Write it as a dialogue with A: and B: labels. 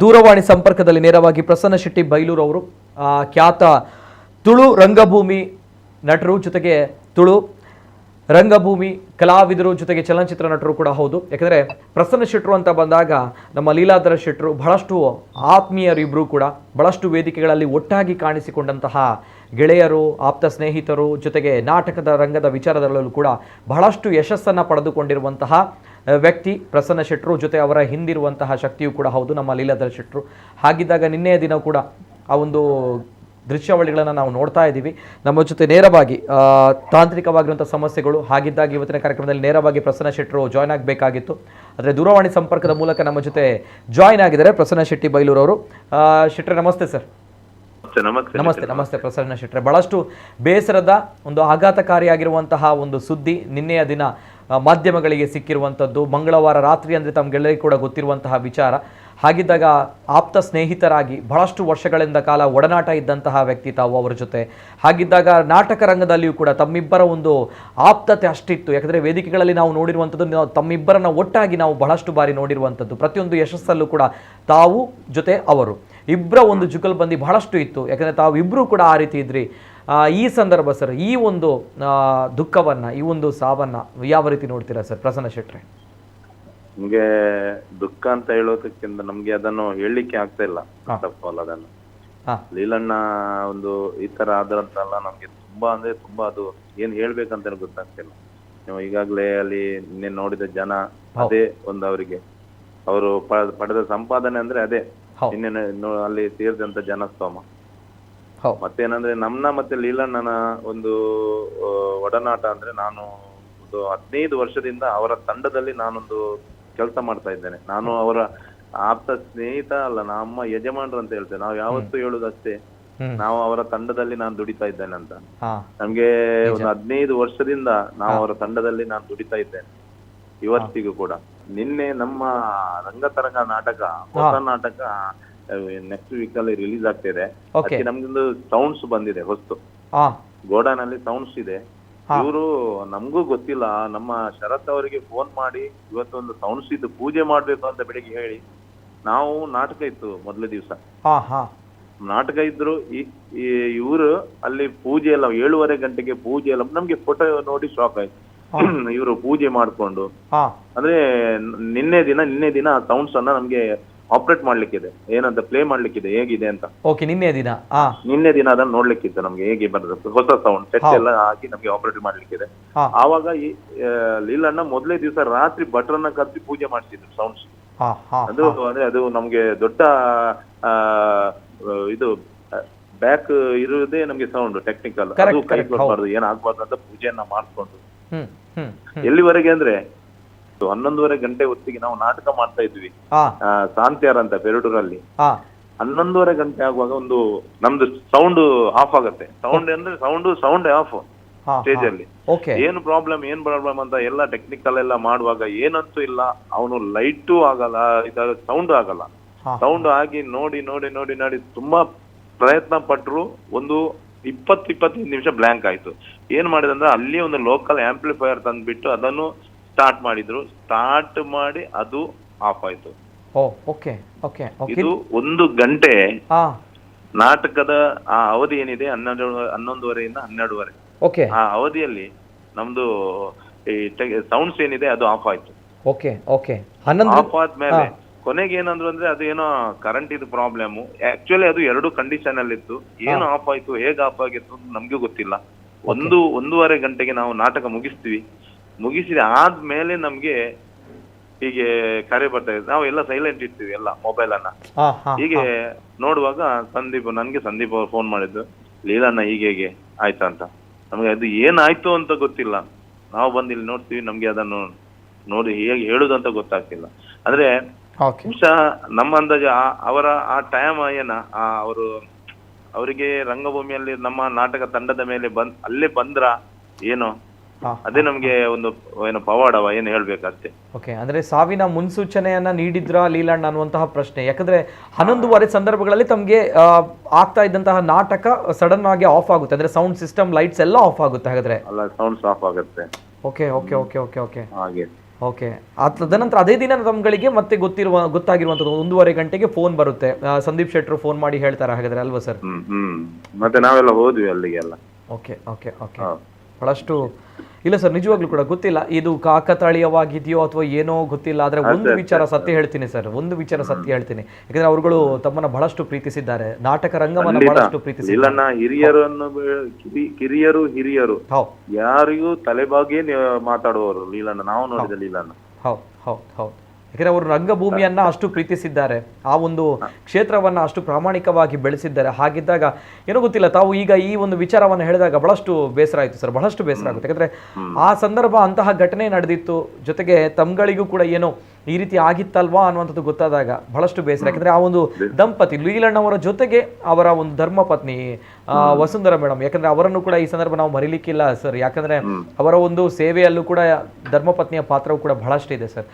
A: ದೂರವಾಣಿ ಸಂಪರ್ಕದಲ್ಲಿ ನೇರವಾಗಿ ಪ್ರಸನ್ನ ಶೆಟ್ಟಿ ಬೈಲೂರು ಅವರು ಖ್ಯಾತ ತುಳು ರಂಗಭೂಮಿ ನಟರು ಜೊತೆಗೆ ತುಳು ರಂಗಭೂಮಿ ಕಲಾವಿದರು ಜೊತೆಗೆ ಚಲನಚಿತ್ರ ನಟರು ಕೂಡ ಹೌದು. ಯಾಕಂದರೆ ಪ್ರಸನ್ನ ಶೆಟ್ರು ಅಂತ ಬಂದಾಗ ನಮ್ಮ ಲೀಲಾಧರ ಶೆಟ್ರು ಬಹಳಷ್ಟು ಆತ್ಮೀಯರು ಇಬ್ಬರು ಕೂಡ ಬಹಳಷ್ಟು ವೇದಿಕೆಗಳಲ್ಲಿ ಒಟ್ಟಾಗಿ ಕಾಣಿಸಿಕೊಂಡಂತಹ ಗೆಳೆಯರು, ಆಪ್ತ ಸ್ನೇಹಿತರು ಜೊತೆಗೆ ನಾಟಕದ ರಂಗದ ವಿಚಾರದಲ್ಲೂ ಕೂಡ ಬಹಳಷ್ಟು ಯಶಸ್ಸನ್ನು ಪಡೆದುಕೊಂಡಿರುವಂತಹ ವ್ಯಕ್ತಿ ಪ್ರಸನ್ನ ಶೆಟ್ಟರು ಜೊತೆ ಅವರ ಹಿಂದಿರುವಂತಹ ಶಕ್ತಿಯೂ ಕೂಡ ಹೌದು ನಮ್ಮ ಲೀಲಾಧರ ಶೆಟ್ಟರು ಹಾಗಿದ್ದಾಗ ನಿನ್ನೆಯ ದಿನ ಕೂಡ ಆ ಒಂದು ದೃಶ್ಯಾವಳಿಗಳನ್ನು ನಾವು ನೋಡ್ತಾ ಇದ್ದೀವಿ. ನಮ್ಮ ಜೊತೆ ನೇರವಾಗಿ ತಾಂತ್ರಿಕವಾಗಿರುವಂಥ ಸಮಸ್ಯೆಗಳು ಹಾಗಿದ್ದಾಗ ಇವತ್ತಿನ ಕಾರ್ಯಕ್ರಮದಲ್ಲಿ ನೇರವಾಗಿ ಪ್ರಸನ್ನ ಶೆಟ್ಟರು ಜಾಯ್ನ್ ಆಗಬೇಕಾಗಿತ್ತು. ಆದರೆ ದೂರವಾಣಿ ಸಂಪರ್ಕದ ಮೂಲಕ ನಮ್ಮ ಜೊತೆ ಜಾಯ್ನ್ ಆಗಿದ್ದಾರೆ ಪ್ರಸನ್ನ ಶೆಟ್ಟಿ ಬೈಲೂರವರು. ಅವರು ಶೆಟ್ರೆ ನಮಸ್ತೆ ಸರ್.
B: ನಮಸ್ತೆ ನಮಸ್ತೆ
A: ಪ್ರಸನ್ನ ಶೆಟ್ಟರೆ ಬಹಳಷ್ಟು ಬೇಸರದ ಒಂದು ಆಘಾತಕಾರಿಯಾಗಿರುವಂತಹ ಒಂದು ಸುದ್ದಿ ನಿನ್ನೆಯ ದಿನ ಮಾಧ್ಯಮಗಳಿಗೆ ಸಿಕ್ಕಿರುವಂಥದ್ದು. ಮಂಗಳವಾರ ರಾತ್ರಿ ಅಂದರೆ ತಮಗೆಲ್ಲರಿಗೂ ಕೂಡ ಗೊತ್ತಿರುವಂತಹ ವಿಚಾರ. ಹಾಗಿದ್ದಾಗ ಆಪ್ತ ಸ್ನೇಹಿತರಾಗಿ ಬಹಳಷ್ಟು ವರ್ಷಗಳಿಂದ ಕಾಲ ಒಡನಾಟ ಇದ್ದಂತಹ ವ್ಯಕ್ತಿ ತಾವು ಅವರ ಜೊತೆ. ಹಾಗಿದ್ದಾಗ ನಾಟಕ ರಂಗದಲ್ಲಿಯೂ ಕೂಡ ತಮ್ಮಿಬ್ಬರ ಒಂದು ಆಪ್ತತೆ ಅಷ್ಟಿತ್ತು. ಯಾಕಂದರೆ ವೇದಿಕೆಗಳಲ್ಲಿ ನಾವು ನೋಡಿರುವಂಥದ್ದು, ನಾವು ತಮ್ಮಿಬ್ಬರನ್ನ ಒಟ್ಟಾಗಿ ನಾವು ಬಹಳಷ್ಟು ಬಾರಿ ನೋಡಿರುವಂಥದ್ದು. ಪ್ರತಿಯೊಂದು ಯಶಸ್ಸಲ್ಲೂ ಕೂಡ ತಾವು ಜೊತೆ ಅವರು. ಇಬ್ಬರ ಒಂದು ಜುಗಲ್ಬಂದಿ ಬಹಳಷ್ಟು ಇತ್ತು. ಯಾಕಂದರೆ ತಾವು ಇಬ್ಬರೂ ಕೂಡ ಆ ರೀತಿ ಇದ್ರಿ. ಈ ಸಂದರ್ಭ ಸರ್ ಈ ಒಂದು ದುಃಖವನ್ನ ಈ ಒಂದು ಸಾವನ್ನ ಯಾವ ರೀತಿ ನೋಡ್ತೀರಾ ಸರ್ ಪ್ರಸನ್ನ ಶೆಟ್ರೆ?
B: ನಮಗೆ ದುಃಖ ಅಂತ ಹೇಳೋದಕ್ಕಿಂತ ನಮ್ಗೆ ಅದನ್ನು ಹೇಳಲಿಕ್ಕೆ ಆಗ್ತಾ ಇಲ್ಲ ಆಲ್ ಅದನ್ನು. ಲೀಲಣ್ಣ ಒಂದು ಈ ತರ ಆದ್ರಂತಲ್ಲ ನಮ್ಗೆ ತುಂಬಾ ಅಂದ್ರೆ ತುಂಬಾ ಅದು ಏನ್ ಹೇಳ್ಬೇಕಂತ ಗೊತ್ತಾಗ್ತಿಲ್ಲ ನೀವು ಈಗಾಗ್ಲೇ ಅಲ್ಲಿ ನಿನ್ನೆ ನೋಡಿದ ಜನ ಅದೇ ಒಂದು ಅವರಿಗೆ. ಅವರು ಪಡೆದ ಸಂಪಾದನೆ ಅಂದ್ರೆ ಅದೇ. ನಿನ್ನೆ ಅಲ್ಲಿ ಸೇರಿದಂತ ಜನಸ್ತೋಮ. ಮತ್ತೇನಂದ್ರೆ ನಮ್ನ ಮತ್ತೆ ಲೀಲಣ್ಣನ ಒಂದು ಒಡನಾಟ ಅಂದ್ರೆ ನಾನು ಒಂದು ಹದಿನೈದು ವರ್ಷದಿಂದ ಅವರ ತಂಡದಲ್ಲಿ ನಾನೊಂದು ಕೆಲಸ ಮಾಡ್ತಾ ಇದ್ದೇನೆ. ನಾನು ಅವರ ಆಪ್ತ ಸ್ನೇಹಿತ ಅಲ್ಲ ನಮ್ಮ ಯಜಮಾನರು ಅಂತ ಹೇಳ್ತೇವೆ ನಾವು ಯಾವತ್ತೂ ಹೇಳುದಷ್ಟೇ ನಾವು ಅವರ ತಂಡದಲ್ಲಿ ನಾನು ದುಡಿತಾ ಇದ್ದೇನೆ ಅಂತ. ನಮ್ಗೆ ಒಂದು ಹದಿನೈದು ವರ್ಷದಿಂದ ನಾವು ಅವರ ತಂಡದಲ್ಲಿ ನಾನು ದುಡಿತಾ ಇದ್ದೇನೆ. ಇವತ್ತಿಗೂ ಕೂಡ. ನಿನ್ನೆ ನಮ್ಮ ರಂಗತರಂಗ ನಾಟಕ ಹೊಸ ನಾಟಕ ನೆಕ್ಸ್ಟ್ ವೀಕ್ ಅಲ್ಲಿ ರಿಲೀಸ್ ಆಗ್ತಿದೆ
A: ಇದೆ.
B: ಅದಕ್ಕೆ ನಮ್ಗೊಂದು ಸೌಂಡ್ಸ್ ಬಂದಿದೆ ಹೊಸ್ತು.
A: ಹಾ.
B: ಗೋಡಾನಲ್ಲಿ ಸೌಂಡ್ಸ್ ಇದೆ. ಇವರು ನಮಗೂ ಗೊತ್ತಿಲ್ಲ. ನಮ್ಮ ಶರತ್ ಅವರಿಗೆ ಫೋನ್ ಮಾಡಿ ಇವತ್ತೊಂದು ಸೌಂಡ್ಸ್ ಇದ್ದು ಪೂಜೆ ಮಾಡ್ಬೇಕು ಅಂತ ಬೆಳಿಗ್ಗೆ ಹೇಳಿ ನಾವು ನಾಟಕ ಇತ್ತು ಮೊದಲ ದಿವಸ.
A: ಹಾ ಹಾ.
B: ನಾಟಕ ಇದ್ರು ಇವರು ಅಲ್ಲಿ ಪೂಜೆ ಎಲ್ಲ ಏಳುವರೆ ಗಂಟೆಗೆ ಪೂಜೆ ಎಲ್ಲ ನಮ್ಗೆ ಫೋಟೋ ನೋಡಿ ಶಾಕ್ ಆಯ್ತು. ಇವರು ಪೂಜೆ ಮಾಡ್ಕೊಂಡು.
A: ಹಾ.
B: ಅಂದ್ರೆ ನಿನ್ನೆ ದಿನ ನಿನ್ನೆ ದಿನ ಸೌಂಡ್ಸ್ ಅನ್ನ ನಮ್ಗೆ ಆಪರೇಟ್ ಮಾಡ್ಲಿಕ್ಕಿದೆ. ಏನಂತ ಪ್ಲೇ ಮಾಡ್ಲಿಕ್ಕಿದೆ ಹೇಗಿದೆ ಅಂತ.
A: ಓಕೆ ನಿನ್ನೆ ದಿನ.
B: ನಿನ್ನೆ ದಿನ ಅದನ್ನ ನೋಡ್ಲಿಕ್ಕಿತ್ತು ನಮ್ಗೆ ಹೇಗೆ ಬರ್ತದೆ. ಹೊಸ ಸೌಂಡ್ ಸೆಟ್ ಎಲ್ಲ ಹಾಕಿ ನಮ್ಗೆ ಆಪರೇಟ್ ಮಾಡ್ಲಿಕ್ಕಿದೆ.
A: ಹಾ.
B: ಆವಾಗ ಈ ಆ, ಲೀಲಣ್ಣ ಮೊದಲೇ ದಿವಸ ರಾತ್ರಿ ಭಟ್ರನ್ನ ಕರೆಸಿ ಪೂಜೆ ಮಾಡ್ತಿದ್ರು ಸೌಂಡ್ಸ್
A: ಹಾ ಹಾ
B: ಅದು ಅಂದ್ರೆ ಅದು ನಮ್ಗೆ ದೊಡ್ಡ ಆ ಇದು ಬ್ಯಾಕ್ ಇರುವುದೇ ನಮ್ಗೆ ಸೌಂಡ್ ಟೆಕ್ನಿಕಲ್ ಅದು ಕೈ
A: correct,
B: ಕೊಡ್ಬಾರ್ದು ಏನಾಗ್ಬಾರ್ದು ಅಂತ ಪೂಜೆಯನ್ನ ಮಾಡ್ಕೊಂಡು.
A: ಹ್ಮ್ ಹ್ಮ್ ಹ್ಮ್.
B: ಎಲ್ಲಿವರೆಗೆ ಅಂದ್ರೆ ಹನ್ನೊಂದುವರೆ ಗಂಟೆ ಹೊತ್ತಿಗೆ ನಾವು ನಾಟಕ ಮಾಡ್ತಾ ಇದ್ವಿ. ಸಾಂತ್ಯಾರ ಅಂತ ಪೆರಡೂರಲ್ಲಿ ಹನ್ನೊಂದುವರೆ ಗಂಟೆ ಆಗುವಾಗ ಒಂದು ನಮ್ದು ಸೌಂಡ್ ಆಫ್ ಆಗತ್ತೆ. ಸೌಂಡ್ ಅಂದ್ರೆ ಸೌಂಡ್ ಸೌಂಡ್ ಆಫ್ ಸ್ಟೇಜ್ ಅಲ್ಲಿ. ಏನು ಪ್ರಾಬ್ಲಮ್ ಏನ್ ಪ್ರಾಬ್ಲಮ್ ಅಂತ ಎಲ್ಲ ಟೆಕ್ನಿಕಲ್ ಎಲ್ಲ ಮಾಡುವಾಗ ಏನಂತೂ ಇಲ್ಲ. ಅವನು ಲೈಟು ಆಗಲ್ಲ ಇದಾಗ ಸೌಂಡ್ ಆಗಲ್ಲ. ಸೌಂಡ್ ಆಗಿ ನೋಡಿ ನೋಡಿ ನೋಡಿ ನೋಡಿ ತುಂಬಾ ಪ್ರಯತ್ನ ಪಟ್ರು ಒಂದು ಇಪ್ಪತ್ತು ಇಪ್ಪತ್ತೈದು ನಿಮಿಷ ಬ್ಲಾಂಕ್ ಆಯ್ತು. ಏನ್ ಮಾಡಿದಂದ್ರೆ ಅಲ್ಲಿ ಒಂದು ಲೋಕಲ್ ಆಂಪ್ಲಿಫೈಯರ್ ತಂದ್ಬಿಟ್ಟು ಅದನ್ನು ಸ್ಟಾರ್ಟ್ ಮಾಡಿದ್ರು ಸ್ಟಾರ್ಟ್ ಮಾಡಿ ಅದು ಆಫ್ ಆಯ್ತು.
A: Oh okay okay okay.
B: ಇದು ಒಂದು ಗಂಟೆ ನಾಟಕದ ಆ ಅವಧಿ ಏನಿದೆ ಹನ್ನೆರಡು ಹನ್ನೊಂದುವರೆಯಿಂದ ಹನ್ನೆರಡುವರೆ.
A: ಓಕೆ.
B: ಆ ಅವಧಿಯಲ್ಲಿ ನಮ್ದು ಈ ಸೌಂಡ್ಸ್ ಏನಿದೆ ಅದು ಆಫ್ ಆಯ್ತು.
A: Okay okay. ಹನ್ನೊಂದು
B: ಆಫ್ ಆದ್ಮೇಲೆ ಕೊನೆಗೆ ಏನಂದ್ರು ಅಂದ್ರೆ ಅದು ಏನೋ ಕರೆಂಟ್ ಇದು ಪ್ರಾಬ್ಲಮ್ ಆಕ್ಚುಲಿ ಅದು ಎರಡು ಕಂಡೀಷನ್ ಅಲ್ಲಿ ಇತ್ತು ಏನು ಆಫ್ ಆಯ್ತು ಹೇಗೆ ಆಫ್ ಆಗಿತ್ತು ಅಂತ ನಮ್ಗೂ ಗೊತ್ತಿಲ್ಲ. ಒಂದು ಒಂದೂವರೆ ಗಂಟೆಗೆ ನಾವು ನಾಟಕ ಮುಗಿಸ್ತೀವಿ. ಮುಗಿಸಿದ. ಆದ್ಮೇಲೆ ನಮ್ಗೆ ಹೀಗೆ ಕರೆ ಬರ್ತಾ ಇದೆ ನಾವು ಎಲ್ಲ ಸೈಲೆಂಟ್ ಇರ್ತೀವಿ ಎಲ್ಲ ಮೊಬೈಲ್ ಅನ್ನ.
A: ಹಾ ಹಾ
B: ಹೀಗೆ ನೋಡುವಾಗ ಸಂದೀಪ್ ನನ್ಗೆ ಸಂದೀಪ್ ಅವ್ರು ಫೋನ್ ಮಾಡಿದ್ದು ಲೀಲಣ್ಣ ಹೀಗೆ ಹೇಗೆ ಆಯ್ತಾ ಅಂತ. ನಮ್ಗೆ ಅದು ಏನಾಯ್ತು ಅಂತ ಗೊತ್ತಿಲ್ಲ. ನಾವು ಬಂದು ಇಲ್ಲಿ ನೋಡ್ತೀವಿ ನಮ್ಗೆ ಅದನ್ನು ನೋಡಿ ಹೇಗೆ ಹೇಳುದಂತ ಅಂತ ಗೊತ್ತಾಗ್ತಿಲ್ಲ. ಅಂದ್ರೆ
A: ಓಕೆ
B: ಬಹುಶಃ ನಮ್ಮ ಅಂದಾಜು ಆ- ಅವರ ಆ ಟೈಮ್ ಏನ ಆ ಅವರು ಅವರಿಗೆ ರಂಗಭೂಮಿಯಲ್ಲಿ ನಮ್ಮ ನಾಟಕ ತಂಡದ ಮೇಲೆ ಬಂದ್ ಅಲ್ಲೇ ಬಂದ್ರ ಏನೋ? ಅದೇ ನಮ್ಗೆ ಒಂದು ಏನು ಪವಾಡವ ಏನು ಹೇಳ್ಬೇಕಷ್ಟೇ.
A: ಓಕೆ ಅಂದ್ರೆ ಸಾವಿನ ಮುನ್ಸೂಚನೆಯನ್ನ ನೀಡಿದ್ರ ಲೀಲಣ್ಣ ಅನ್ನುವಂತಹ ಪ್ರಶ್ನೆ. ಯಾಕಂದ್ರೆ ಹನ್ನೊಂದುವರೆ ಸಂದರ್ಭಗಳಲ್ಲಿ ತಮಗೆ ಆಗ್ತಾ ಇದ್ದಂತಹ ನಾಟಕ ಸಡನ್ ಆಗಿ ಆಫ್ ಆಗುತ್ತೆ. ಅಂದ್ರೆ ಸೌಂಡ್ ಸಿಸ್ಟಮ್ ಲೈಟ್ಸ್ ಎಲ್ಲ ಆಫ್ ಆಗುತ್ತೆ ಹಾಗಾದ್ರೆ.
B: ಅಲ್ಲ ಸೌಂಡ್ಸ್ ಆಫ್ ಆಗುತ್ತೆ.
A: Okay okay okay okay okay.
B: ಹಾಗೆ.
A: ಓಕೆ. ತದನಂತರ ಅದೇ ದಿನ ತಮ್ಗಳಿಗೆ ಮತ್ತೆ ಗೊತ್ತಿರುವ ಗೊತ್ತಾಗಿರುವಂತದ್ದು ಒಂದೂವರೆ ಗಂಟೆಗೆ ಫೋನ್ ಬರುತ್ತೆ. ಸಂದೀಪ್ ಶೆಟ್ರು ಫೋನ್ ಮಾಡಿ ಹೇಳ್ತಾರೆ ಹಾಗಾದ್ರೆ ಅಲ್ವಾ ಸರ್?
B: ಹ್ಮ್ ಮತ್ತೆ ನಾವೆಲ್ಲ ಹೋದ್ವಿ ಅಲ್ಲಿಗೆಲ್ಲ.
A: Okay okay okay. ಬಹಳಷ್ಟು ಇಲ್ಲ ಸರ್ ನಿಜವಾಗ್ಲೂ ಕೂಡ ಗೊತ್ತಿಲ್ಲ. ಇದು ಕಾಕತಾಳೀಯವಾಗಿದೆಯೋ ಅಥವಾ ಏನೋ ಗೊತ್ತಿಲ್ಲ ಆದ್ರೆ ಒಂದು ವಿಚಾರ ಸತ್ಯ ಹೇಳ್ತೀನಿ ಸರ್ ಒಂದು ವಿಚಾರ ಸತ್ಯ ಹೇಳ್ತೀನಿ. ಯಾಕಂದ್ರೆ ಅವರುಗಳು ತಮ್ಮನ್ನ ಬಹಳಷ್ಟು ಪ್ರೀತಿಸಿದ್ದಾರೆ. ನಾಟಕ ರಂಗವನ್ನು ಬಹಳಷ್ಟು ಪ್ರೀತಿಸಿದ್ದಾರೆ.
B: ಹಿರಿಯರನ್ನು ಕಿರಿ- ಕಿರಿಯರು ಹಿರಿಯರು. ಯಾರಿಗೂ ತಲೆಬಾಗಿ ಮಾತಾಡುವವರು ಲೀಲಣ್ಣ ನಾವು ನೋಡಿದ ಇಲ್ಲ
A: ಹೌದು ಹೌದು ಹೌದು ಯಾಕಂದ್ರೆ ಅವರು ರಂಗಭೂಮಿಯನ್ನ ಅಷ್ಟು ಪ್ರೀತಿಸಿದ್ದಾರೆ. ಆ ಒಂದು ಕ್ಷೇತ್ರವನ್ನ ಅಷ್ಟು ಪ್ರಾಮಾಣಿಕವಾಗಿ ಬೆಳೆಸಿದ್ದಾರೆ. ಹಾಗಿದ್ದಾಗ ಏನೋ ಗೊತ್ತಿಲ್ಲ ತಾವು ಈಗ ಈ ಒಂದು ವಿಚಾರವನ್ನ ಹೇಳಿದಾಗ ಬಹಳಷ್ಟು ಬೇಸರ ಆಯಿತು ಸರ್ ಬಹಳಷ್ಟು ಬೇಸರ ಆಗುತ್ತೆ. ಯಾಕಂದ್ರೆ ಆ ಸಂದರ್ಭ ಅಂತಹ ಘಟನೆ ನಡೆದಿತ್ತು. ಜೊತೆಗೆ ತಮ್ಗಳಿಗೂ ಕೂಡ ಏನೋ ಈ ರೀತಿ ಆಗಿತ್ತಲ್ವಾ ಅನ್ನುವಂಥದ್ದು ಗೊತ್ತಾದಾಗ ಬಹಳಷ್ಟು ಬೇಸರ. ಯಾಕಂದ್ರೆ ಆ ಒಂದು ದಂಪತಿ ಲೀಲಣ್ಣವರ ಜೊತೆಗೆ ಅವರ ಒಂದು ಧರ್ಮಪತ್ನಿ ಪತ್ನಿ ವಸುಂಧರ ಮೇಡಮ್ ಯಾಕಂದ್ರೆ ಅವರನ್ನು ಕೂಡ ಈ ಸಂದರ್ಭ ನಾವು ಮರಿಲಿಕ್ಕಿಲ್ಲ ಸರ್. ಯಾಕಂದ್ರೆ ಅವರ ಒಂದು ಸೇವೆಯಲ್ಲೂ ಕೂಡ ಧರ್ಮಪತ್ನಿಯ ಪಾತ್ರವು ಕೂಡ ಬಹಳಷ್ಟು ಇದೆ ಸರ್.